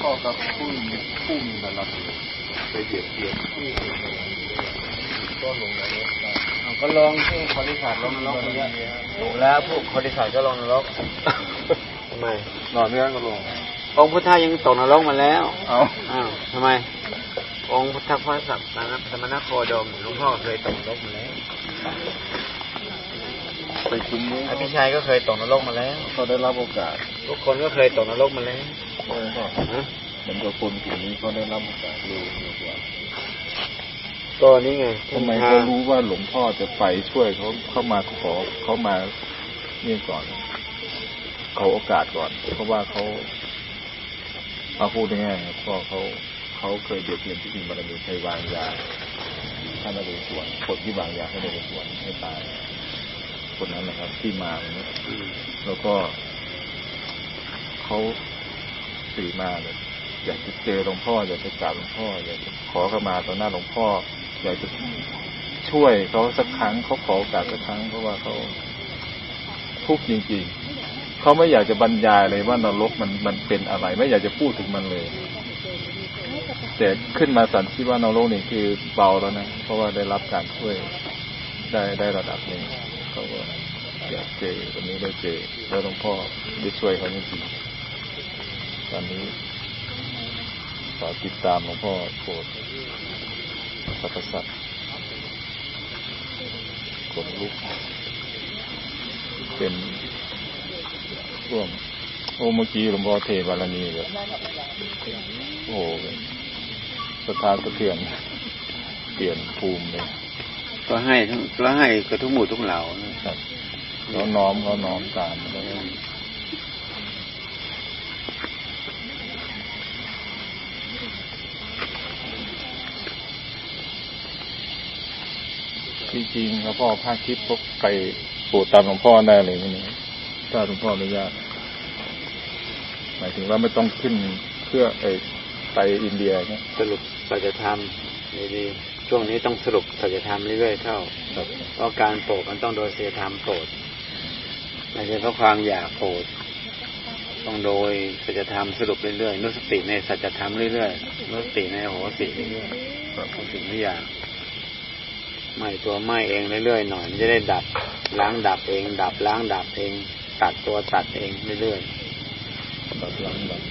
พ่อกับผู้มีผู้มีบารมีไปเบียดเบียนผู้ก็ลงนรกได้เอาก็ลงที่คนที่ขาดลงนรกมันเยอะถูกแล้วพวกคนที่ขาดก็ลงนรกทำไมนอนเนื้อก็ลงองค์พุทธายังตกนรกมาแล้วเอาอ้าวทำไม องค์พุทธพระสัพพะสมณโคดมหลวงพ่อเคยตกนรกมาแล้วไปคุมนี้อภิชัยก็เคยตกนรกมาแล้วเขาได้รับโอกาส ทุกคนก็เคยตกนรกมาแล้ว เออก็ฮะเหมือนกับคนกลุ่มนี้เขาได้รับโอกาสเร็วกว่าก็นี่ไงทำไมเขารู้ว่าหลวงพ่อจะไปช่วยเขาเข้ามาขอเขามานี่ก่อน เขาโอกาสก่อนเพราะว่าเขาเอาพูดง่ายๆครับพ่อเขาเขาเคยเบียดเบียนที่ดินบารมีเคยวางยาท่านนเรศวรคนที่วางยาให้นเรศวรให้ตายคนนั้นนะครับ ที่มาวันนี้อืมแล้วก็เขา สื่อมาเลยอยากจะเจอหลวงพ่ออยากจะกราบหลวงพ่ออยากจะขอเข้ามาต่อหน้าหลวงพ่อ อยากจะช่วยเขาสักครั้งเขาขอโอกาสสักครั้งเพราะว่าเขาทุกข์จริง ๆเขาไม่อยากจะบรรยายเลยว่านรกมันมันเป็นอะไร ไม่อยากจะพูดถึงมันเลยแต่ขึ้นมาสันที่ว่านรกนี่คือเบาแล้วนะเพราะว่าได้รับการช่วยได้ได้ระดับหนี้เขาก็อยากเจอวันนี้ได้เจอแล้วหลวงพ่อได้ช่วยเขาจริงๆ ตอนนี้ฝากติดตามหลวงพ่อโปรดพระกษัตริย์ขนลุก เป็นร่วม โอ้เมื่อกี้หลวงพ่อเทวารณีแบบโอ้สถานสะเทือนเปลี่ยนภูมิเลยก็ให้ทั้งก็ให้กับทุกหมู่ทุกเหล่านะครับเขาน้อมเขาน้อมตามแล้วก็ จริงๆครับพ่อภาคทิพย์พกไปปลูกตามหลวงพ่อได้เลยวันนี้ถ้าหลวงพ่ออนุญาตหมายถึงว่าไม่ต้องขึ้นเครื่องไอไปอินเดียเนี่ยสรุปสัจธรรมดีๆช่วงนี้ต้องสรุปสัจธรรมเรื่อยๆเข้าครับเพราะการโปรดมันต้องโดยเสียธรรมโปรดไม่ใช่เพราะความอยากโปรดต้องโดยสัจธรรมสรุปเรื่อยๆนุสติในสัจธรรมเรื่อยๆนุสติในโหสิเรื่อยครับๆทุกสิ่งทุกอย่าง ไหม่ตัวไหม่เองเรื่อยๆหน่อยมันจะได้ดับล้างดับเอง ดับล้างดับเอง ตัดตัวตัดเองเรื่อยๆตัดหลังแบบ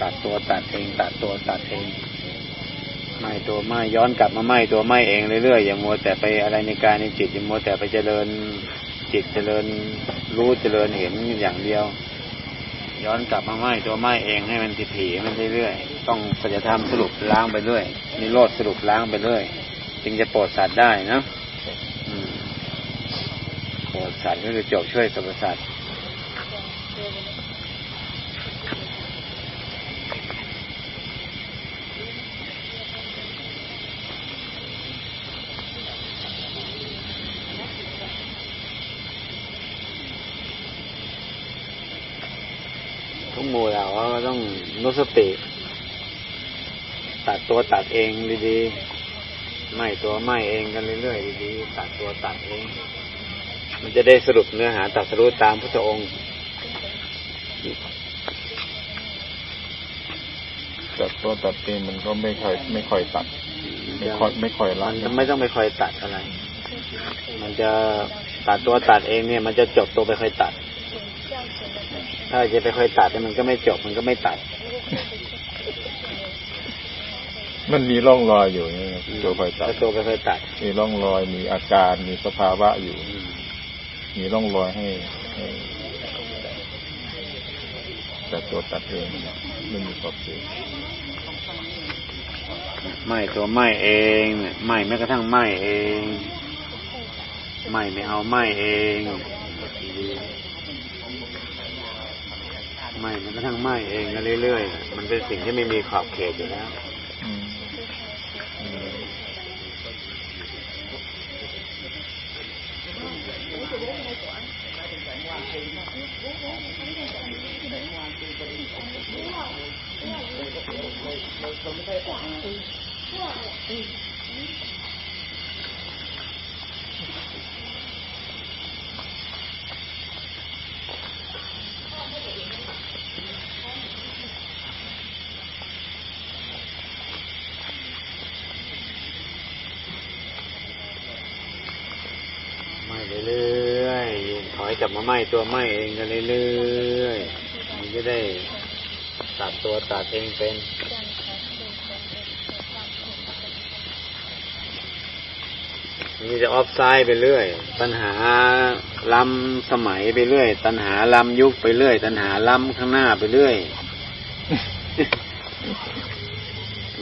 ตัดตัวตัดเอง ตัดตัวตัดเองไหม่ตัวไหม่ย้อนกลับมาไหม่ตัวไหม่เองเรื่อยๆอย่ามัวแต่ไปอะไรในกายในจิตอย่ามัวแต่ไปเจริญจิตเจริญรู้เจริญเห็นอย่างเดียว ย้อนกลับมาไหม้ตัวไหม้เองให้มันถี่ๆให้มันเรื่อยๆต้องสัจธรรมสรุปล้างไปเรื่อยนิโรธสรุปล้างไปเรื่อย จึงจะปรดสัตว์ได้นะปรดสัตว์ก็คือจบช่วยสรรพสัตว์ทุกหมู่เราก็ต้องนุสติ ตัดตัวตัดเองดีๆ ไม่ตัวไม่เองกันเรื่อยๆดีๆตัดตัวตัดเอง มันจะได้สรุปเนื้อหาตัดสรุปตามพระองค์ตัดตัวตัดเองมันก็ไม่ค่อยไม่ค่อยตัด ไม่ค่อยไม่ค่อยละมันไม่ต้องไปคอยตัดอะไร มันจะตัดตัวตัดเองเนี่ย มันจะจบตัวไปค่อยตัด ถ้าจะไปค่อยตัดเนี่ยมันก็ไม่จบมันก็ไม่ตัด มันมีร่องรอยอยู่เนี่ยครับตัวไฟตัดถ้าตัวไปคอยตัดมีร่องรอยมีอาการมีสภาวะอยู่อืมมีร่องรอยให้ให้แต่ตัวตัดเองไม่มีขอบเขตไม่ตัวไม่เองไม่แม้กระทั่งไม่เองไม่ไม่เอาไม่เองไม่แม้กระทั่งไม่เองก็เรื่อยๆมันเป็นสิ่งที่ไม่มีขอบเขตอยู่แล้ว กลับมาไหม้ตัวไหม้เองกันเรื่อยๆมันจะได้ตัดตัวตัดเองเป็นมันจะออฟไซด์ไปเรื่อย ตัณหาล้ำสมัยไปเรื่อย ตัณหาล้ำยุคไปเรื่อย ตัณหาล้ำข้างหน้าไปเรื่อย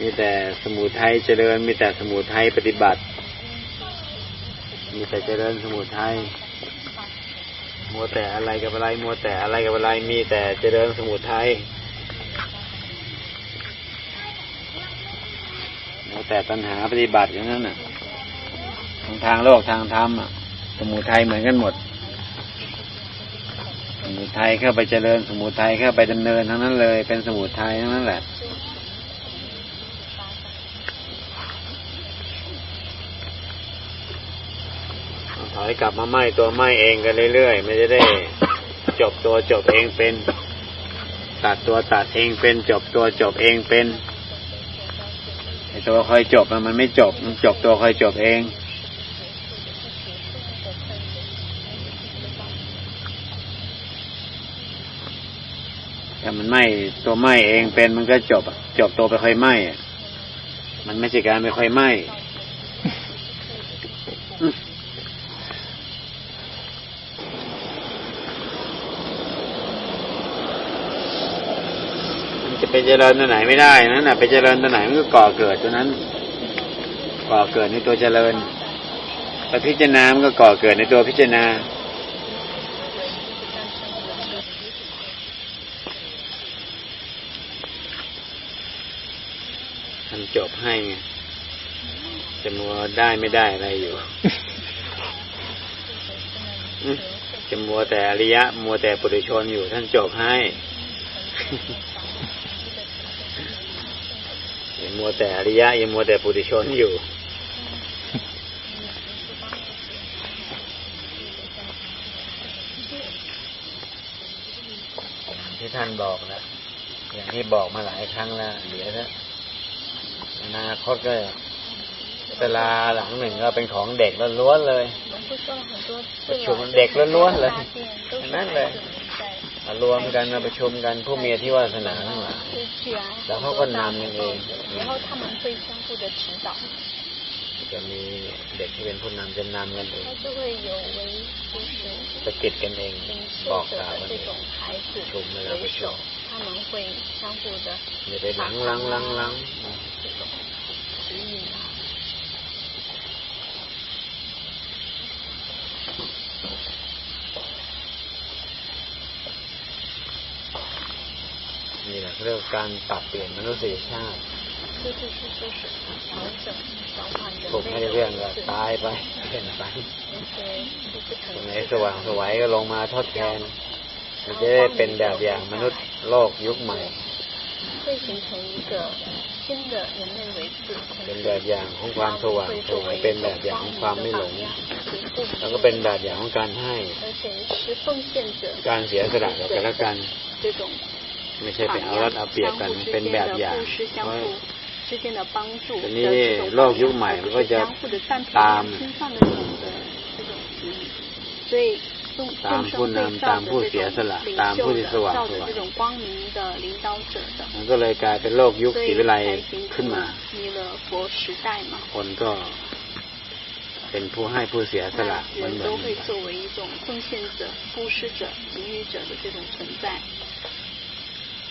มีแต่สมุทัยเจริญ มีแต่สมุทัยปฏิบัติ มีแต่เจริญสมุทัยมัวแต่อะไรกับอะไร มัวแต่อะไรกับอะไร มีแต่เจริญสมุทัยมัวแต่ตัณหาปฏิบัติอย่างนั้นน่ะทางทางโลกทางธรรมอะ สมุทัยเหมือนกันหมด สมุทัยเข้าไปเจริญสมุทัยเข้าไปดำเนินทั้งนั้นเลย เป็นสมุทัยทั้งนั้นแหละ ถอยกลับมาไหม้ตัวไหม้เองกันเรื่อยๆไม่จะได้จบตัวจบเองเป็น ตัดตัวตัดเองเป็นจบตัวจบเองเป็นไอตัวคอยจบมันไม่จบมันจบตัวคอยจบเองถ้ามันไหม้ตัวไหม้เองเป็นมันก็จบจบตัวไปค่อยไหม้มันไม่ใช่การไปค่อยไหม้อืมมันจะ ไปเจริญตัวไหนไม่ได้นั่นน่ะไปเจริญตัวไหนมันก็ก่อเกิดตัวนั้น ก่อเกิดในตัวเจริญไปพิจารณามันก็ก่อเกิดในตัวพิจารณาทำจบให้ไงจะมัวได้ไม่ได้อะไรอยู่อืมจะมัวแต่อริยะ มัวแต่ปุถุชนอยู่ท่านจบให้ อย่า มัวแต่อริยะอย่ามัวแต่ปุถุชนอยู่ที่ท่านบอกนะอย่างที่บอกมาหลายครั้งแล้วเดี๋ยวนะอนาคตก็เวลาหลังหนึ่งก็เป็นของเด็กล้วนๆเลยประชุมเด็กล้วนๆเลย นั่นเลย รวมกันมาประชุมกันผู้มีที่วาสนาทั้งหลายแล้วเขาก็นำกันเองจะมีเด็กที่เป็นผู้นำจะนำกันเองสะกิดกันเอง บอกกล่าวกันเองประชุมเวลาประชุมอย่าไปหลังหลังหลังหลัง เรื่องการปรับเปลี่ยนมนุษยชาติถูกให้เรื่องก็ตายไปเปลี่ยนไปตรงไหนสว่างสวัยก็ลงมาทดแทนมันจะได้เป็นแบบอย่างมนุษย์โลกยุคใหม่เป็นแบบอย่างของความสว่างสวยเป็นแบบอย่างของความไม่หลง แล้วก็เป็นแบบอย่างของการให้ การเสียสละต่อกันและกัน ไม่ใช่เปเอารัดเอาเปรียบกันเป็นแบบอย่างทีนี้โลกยุคใหม่มันก็จะตามตามผู้นำตามผู้เสียสละตามผู้ที่สว่างสว่างมันก็เลยกลายเป็นโลกยุคศีวิไลขึ้นมา คนก็เป็นผู้ให้ผู้เสียสละมันเหมือนกัน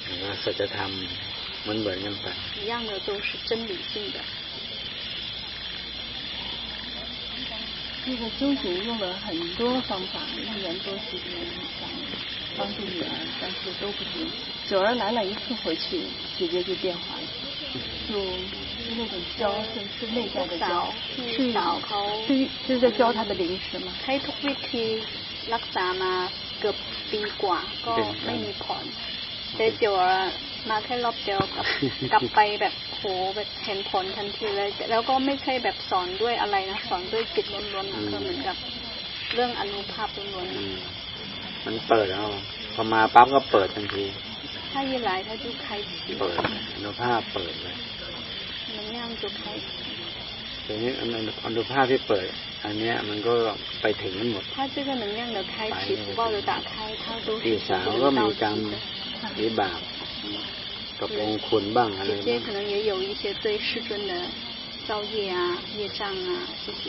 会作为一种奉献者、布施者、给予者的这种存在， นะสัจธรรมมันเหมือนกันไป 一样的都是真理性的。这个修行用了很多方法，一言多行，想帮助女儿，但是都不行。九儿来了一次回去，姐姐就变化了，就是那种教是是内在的教， พี่ 是 สาวเขา 是是在教她的灵识吗？ ใช้ทุกวิธีรักษามาเกือบปีกว่า ก็ไม่มีผลแต่ เดี๋ยวมาแค่รอบเดียวกลับ กลับไปแบบโหแบบเห็นผลทันทีเลย แล้วก็ไม่ใช่แบบสอนด้วยอะไรนะ สอนด้วยจิตล้วนๆนะคือเหมือนกับเรื่องอนุภาพล้วนๆ อื นะ มมันเปิดเอาพอมาปั๊บก็เปิดทันที 他一来他就开启 เปิดอนุภาพเปิดเลย 能量就开启 แต่นี้อันนั้นอนุภาพที่เปิด อันเนี้ยมันก็ไปถึงมันหมด 它这个能量的开启，福报的打开，它都 พี่ 是 สาว 全 ก็ 部 มี 到 กรรม 齐的。 วิบากกับองค์คุณบ้างอะไร 姐姐 บ้าง 可能也有一些对世尊的造业啊、业障啊这些，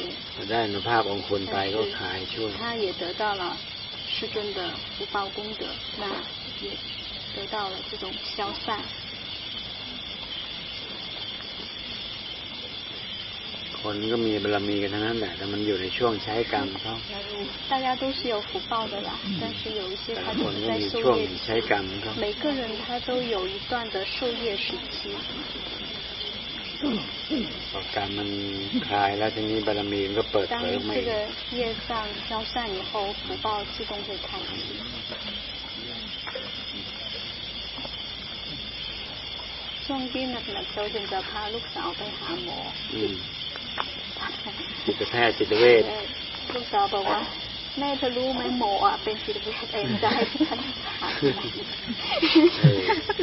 ได้อนุภาพองค์คุณไปก็ขายช่วย 她也得到了世尊的福报功德，那也得到了这种消散。 คนก็มีบารมีกันทั้งนั้นแหละ แต่มันอยู่ในช่วงใช้กรรมเขา 大家都是有福报的啦，但是有一些 แต่ 他 ละ 就 คน 是 ก็ 在 มี 受 ช่วง 业 ใช้กรรมเขา 每个人他都有一段的受业时期， พอกรรมมันคลายแล้วทีนี้บารมีมันก็เปิด 当 เผยออกมา 这 อีก 个业障消散以后，福报自动会开启。ช่วงที่หนักๆเขาจึงจะพาลูกสาวไปหาหมอ อืม จิตแพทย์จิตเวชลูกสาวบอกว่าแม่เธอรู้ไหมหมออะเป็นจิตเวชเองจะให้ฉันหาที่ไหน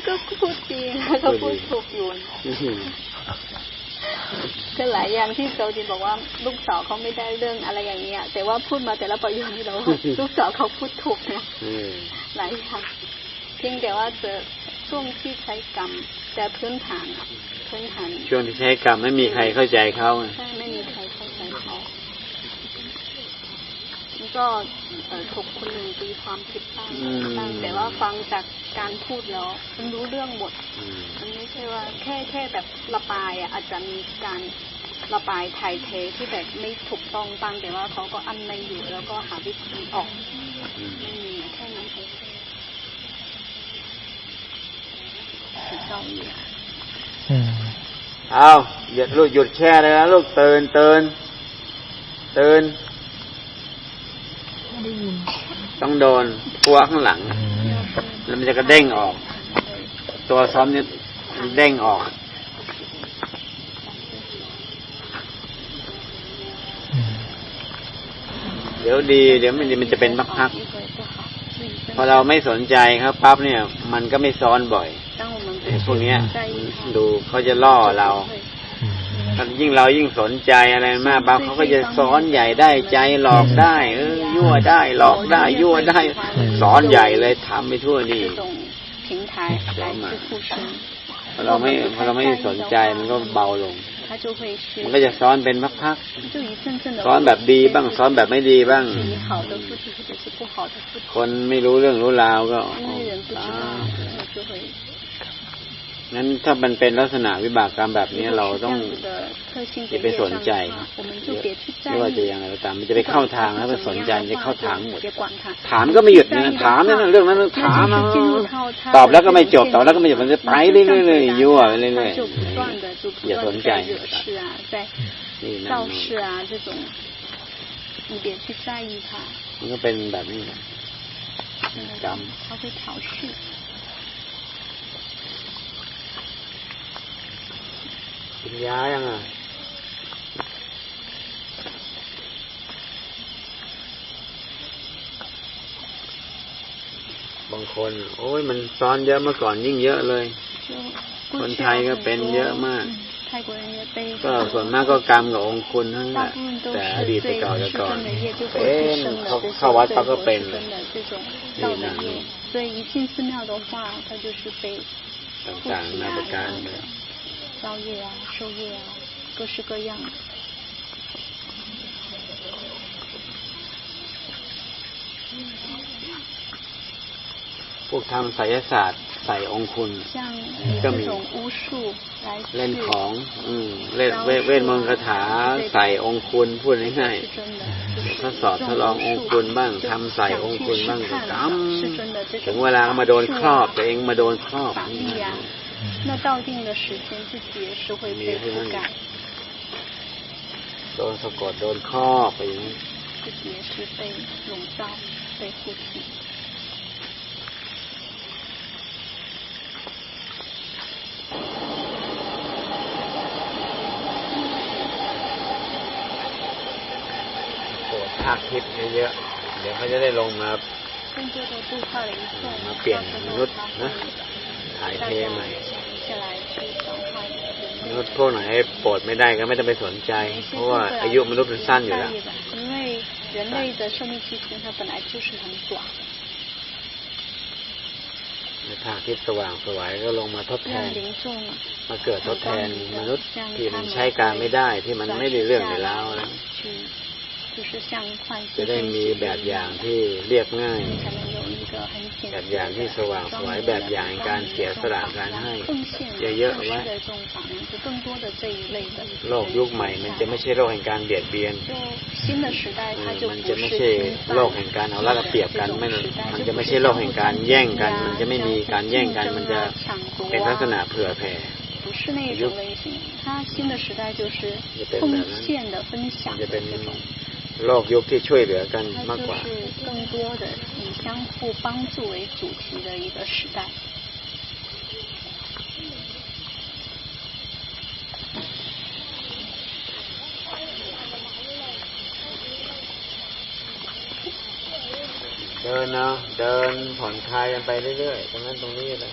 ก็พูดจริงนะก็พูดถูกอยู่นะอืมก็หลายอย่างที่โจจินบอกว่าลูกสาวเขาไม่ได้เรื่องอะไรอย่างเงี้ย แต่ว่าพูดมาแต่ละประโยคนี่เราว่าลูกสาวเขาพูดถูกนะเออหลายอย่างเพียงแต่ว่าจะช่วงที่ใช้กรรมแต่พื้นฐานอะพื้นฐานช่วงที่ใช้กรรมไม่มีใครเข้าใจเขาไงใช่ไม่มีใครเข้าใจเขามัน ก็เอ่อถูกคนหนึ่งตีความผิดบ้างบ้างแต่ว่าฟังจากการพูดแล้วมันรู้เรื่องหมดอืมมันไม่ใช่ว่า แค่แค่แบบระบายอะอาจจะมีการระบายถ่ายเทที่แบบไม่ถูกต้องบ้างแต่ว่าเขาก็อั้นไม่อยู่แล้วก็หาวิธีออกอืมไม่มีแค่นั้นเองถูกต้องอยู่อืมเอาหยุดลูกหยุดแช่เลยนะลูกตื่นตื่นตื่น ต้องโดนพัวข้างหลัง แล้วมันจะกระเด้งออก ตัวซ้อมเนี่ยเด้งออกเดี๋ยวดี เดี๋ยวมันมันจะเป็นพักๆพอเราไม่สนใจครับปั๊บเนี่ย มันก็ไม่ซ้อนบ่อยพวกนี้ดูเขาจะล่อเรา ยิ่งเรายิ่งสนใจอะไรมากบางเขาก็จะสอนใหญ่ได้ใจหลอกได้เออยั่วได้หลอกได้ ยั่วได้ สอนใหญ่เลยทำไปทั่วนี่พอเราไม่พอเราไม่สนใจมันก็เบาลง มันก็จะซ้อนเป็นพักๆซ้อนแบบดีบ้างซ้อนแบบไม่ดีบ้าง คนไม่รู้เรื่องรู้ราวก็ นั้นถ้ามันเป็นลักษณะวิบากกรรมแบบนี้เราต้องอย่าไปสนใจไม่ว่าจะยังไงตามมันจะไปเข้าทางแล้วไปสนใจจะเข้าทางหมดถามก็ไม่หยุดนะถามนั่นเรื่องนั้นถามตอบแล้วก็ไม่จบตอบแล้วก็ไม่จบมันจะไปเรื่อยๆยั่วไปเรื่อยๆอย่าสนใจนี่นะมันก็เป็นแบบนี้กรรมินยายังอ่บางคน โอ้ยมันซ้อนเยอะเมื่อก่อนยิ่งเยอะเลย คนไทยก็เป็นเยอะมาก ก็ส่วนมากก็กรรมกับองคุณทั้งนั้นแต่อดีตเก่อแต่ก่อนเป็นเขาเข้าวัดเขาก็เป็นเลยนี่นะต่างๆนาปรการเลย 造业啊、受业啊，各式各样的。 พวกทำไสยศาสตร์ใส่องค์คุณ 像ก็มี 这种巫术来 เล่น 去 ของ อืมเล่นเวทเวทมนต์คาถาใส่องค์คุณพูดง่าย 是真的，就 ๆท 是 ดสอบทดลององค์คุณบ้าง 就 ทำใส่องค์คุณบ้าง 想 ก็ 去 ก 试看是真的这 ถึง 种 เวลาก็มาโดนครอบตัวเองมาโดนครอบ 法力呀、 那到定的时间自己也是会被覆盖， โดนสะกดโดนครอบไปอย่างนี้ 自己也是被笼罩、被附体。 โปรดภาคทิพย์เยอะๆเดี๋ยวเขาจะได้ลงมา 更多的度化了一切， มาเปลี่ยน 到时 ม 候 นุษย์ 他 นะ 会 ถ่าย 大 เท 家 ใหม่ 下来去转换人类 พวกไหนโปรดไม่ได้ก็ไม่ต้องไปสนใจ เพราะว่าอายุมนุษย์มันสั้นอยู่แล้ว 因为人类的生命期间它本来就是很短， ในทางทิศสว่างสวายก็ลงมาทดแท 让 น 灵众 มาเกิดทดแทนมนุษย์ที่มันใช้การไม่ได้ที่มันไม่ได้เรื่องในราวแล้ว 去就是像换 จะ 新 ได้มีแบบอย่างที่เรียบง่าย 才能有一个很简 แบบอย่างที่สว่างสวยแบบอย่างการเสียสละการให้ 奉献 เยอะๆไว้ 的这种法门，就更多的这一类的。 โลกยุคใหม่มันจะไม่ใช่โลกแห่งการเบียดเบียน 就新的时代，它就 มัน 不 จะไม่ 是 ใช่ 侵犯 โลกแห่งการเอารัดเอาเปรียบกันไม่มันจะไม่ใช่โลกแห่งการแย่งกัน มันจะไม่มีการแย่งกัน มันจะเป็นลักษณะเผื่อแผ่ 不是那种类型，它新的时代就是奉献的分享 มัน 的 จะเป็น 这种。 โลกยุคที่ช่วยเหลือกันมาก 它 ก 就 ว่า 是更多的以 相互帮助为主题的一个时代。 เดินเนาะเดินผ่อนคลายกันไปเรื่อยๆตรงนั้นตรงนี้เลย